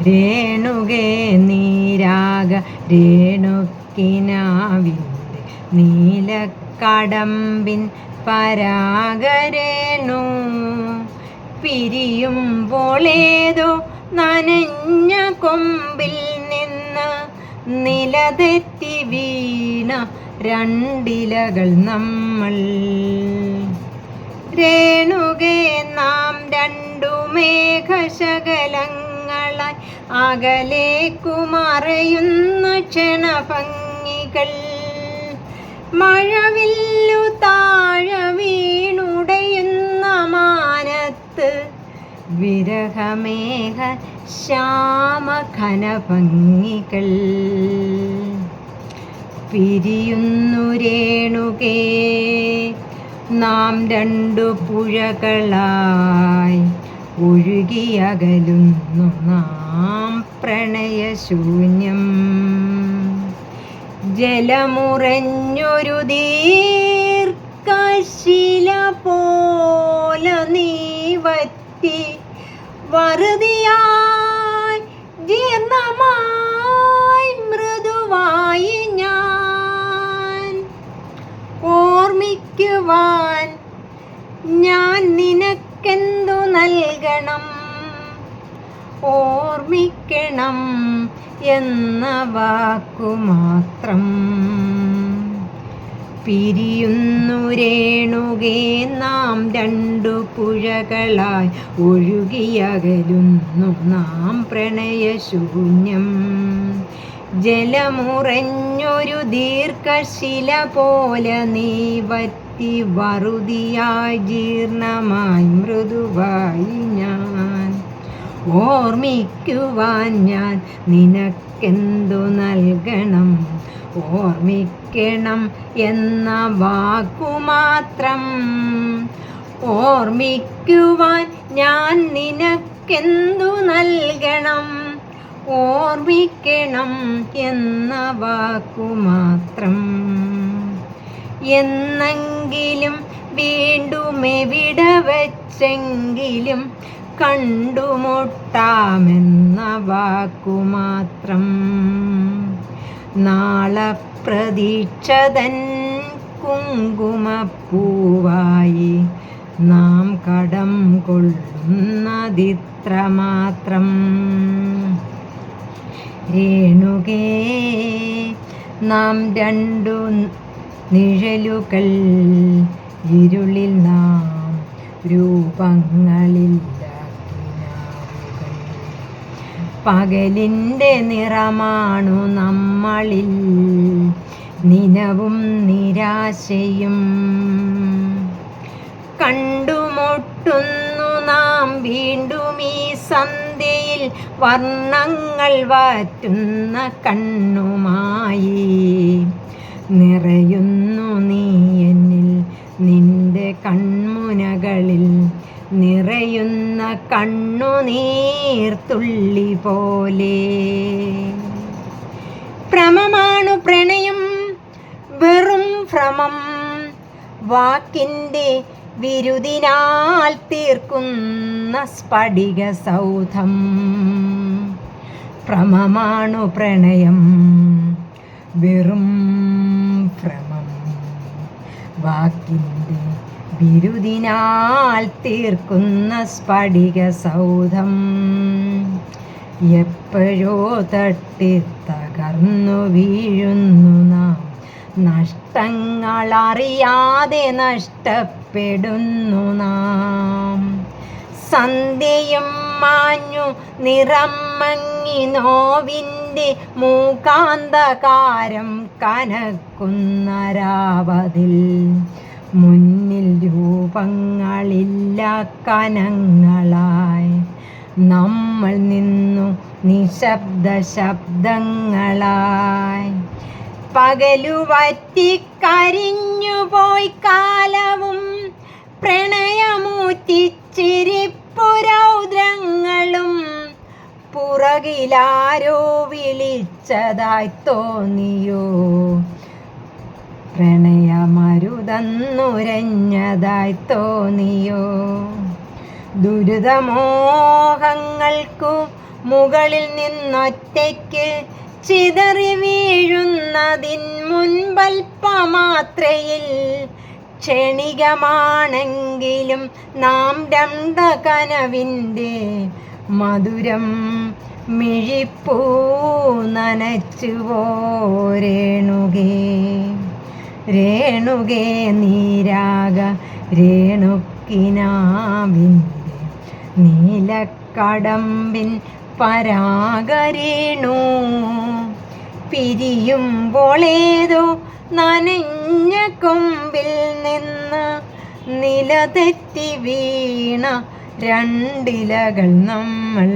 രേണുകേ നീരാഗ രേണുക്കിനാവിന്റെ നീലക്കടമ്പിൻ പരാഗരേണു പിരിയുമ്പോളേതോ നനഞ്ഞ കൊമ്പിൽ നിന്ന് നിലതെറ്റി വീണ രണ്ടിലകൾ നമ്മൾ. രേണുകേ നാം രണ്ടു മേഘശകലങ്ങളായി അകലേക്കുമറയുന്ന ക്ഷണഭംഗികൾ. മഴവില്ലു താഴ വീണുടയുന്ന മാനത്ത് വിരഹമേഘ ശ്യാമഘനഭംഗികൾ. പിരിയുന്നു രേണുകേ നാം രണ്ടു പുഴകളായി ഒഴുകിയകലുന്നു നാം പ്രണയശൂന്യം. ജലമുറഞ്ഞൊരു ദീർഘശില പോല നീ വറ്റി വറുതിയായി നൽകണം. ഓർമ്മിക്കണം എന്ന വാക്കുമാത്രം പിരിയുന്നു രേണുകേ നാം രണ്ടു പുഴകളായി ഒഴുകിയകലുന്നു. നാം പ്രണയശൂന്യം. ജലമുറഞ്ഞൊരു ദീർഘശില പോലെ നീ വറ്റി വറുതിയായി ജീർണമായി മൃദുവായി ഞാൻ. ഓർമ്മിക്കുവാൻ ഞാൻ നിനക്കെന്തു നൽകണം? ഓർമ്മിക്കണം എന്ന വാക്കുമാത്രം ഓർമ്മിക്കുവാൻ ഞാൻ നിനക്കെന്തു നൽകണം? ഓർമ്മിക്കണം എന്ന വാക്കു മാത്രം. എന്നെങ്കിലും വീണ്ടും എവിടെ വച്ചെങ്കിലും കണ്ടുമുട്ടാമെന്ന വാക്കുമാത്രം നാളെ പ്രതീക്ഷതൻ കുങ്കുമപ്പൂവായി നാം കടം കൊള്ളുന്നതിത്ര മാത്രം രേണുകേ നാം രണ്ടു നിഴലുകൾ ഇരുളിൽ നാം രൂപങ്ങളില്ലാത്ത പകലിന്റെ നിറമാണു നമ്മളിൽ നിലവും നിരാശയും. കണ്ടുമുട്ടുന്നു നാം വീണ്ടും ഈ സന്ധ്യയിൽ വർണങ്ങൾ വാറ്റുന്ന കണ്ണുമായി. നിറയുന്നു നീ എന്നിൽ. നിന്റെ കൺമുനകളിൽ നിറയുന്ന കണ്ണു നീർത്തുള്ളി പോലെ. ഭ്രമമാണു പ്രണയം വെറും ഭ്രമം. വാക്കിന്റെ വിരുദിനാൽ തീർക്കുന്ന സ്ഫടിക സൗധം. ഭ്രമമാണു പ്രണയം വെറും ഭ്രമം. വാക്കിന്റെ ബിരുദിനാൽ തീർക്കുന്ന സ്ഫടിക സൗധം എപ്പോഴോ തട്ടി തകർന്നു വീഴുന്നു നാം. നഷ്ടങ്ങളറിയാതെ നഷ്ടപ്പെടുന്നു നാം. സന്ധ്യയും മാഞ്ഞു നിറം മങ്ങി നോവിന്റെ മൂകാന്തകാരം കനക്കുന്ന രാവതിൽ. മുന്നിൽ രൂപങ്ങളില്ല കനങ്ങളായി. നമ്മൾ നിന്നു നിശബ്ദ ശബ്ദങ്ങളായി. പകലു കരിഞ്ഞുപോയി കാലവും പ്രണയമൂറ്റിച്ചിരിപ്പുരൗദ്രങ്ങളും പുറകിലാരോ വിളിച്ചതായി തോന്നിയോ? പ്രണയമരുതന്നുരഞ്ഞതായി തോന്നിയോ? ദുരിതമോഹങ്ങൾക്കു മുകളിൽ നിന്നൊറ്റയ്ക്ക് ചിതറി വീഴുന്നതിൻ മുൻപൽപ്പമാത്രയിൽ ക്ഷണികമാണെങ്കിലും നാം രണ്ട കനവിന്റെ മധുരം മിഴിപ്പൂ നനച്ചു പോരേണുകേ. രേണുകേ നീരാഗ രേണുക്കിനാവിന്റെ നീലക്കടമ്പിൻ പരാഗരേണു. പിരിയുമ്പോളേതോ നനഞ്ഞ കൊമ്പിൽ നിന്ന് നിലതെറ്റി വീണ രണ്ടിലകൾ നമ്മൾ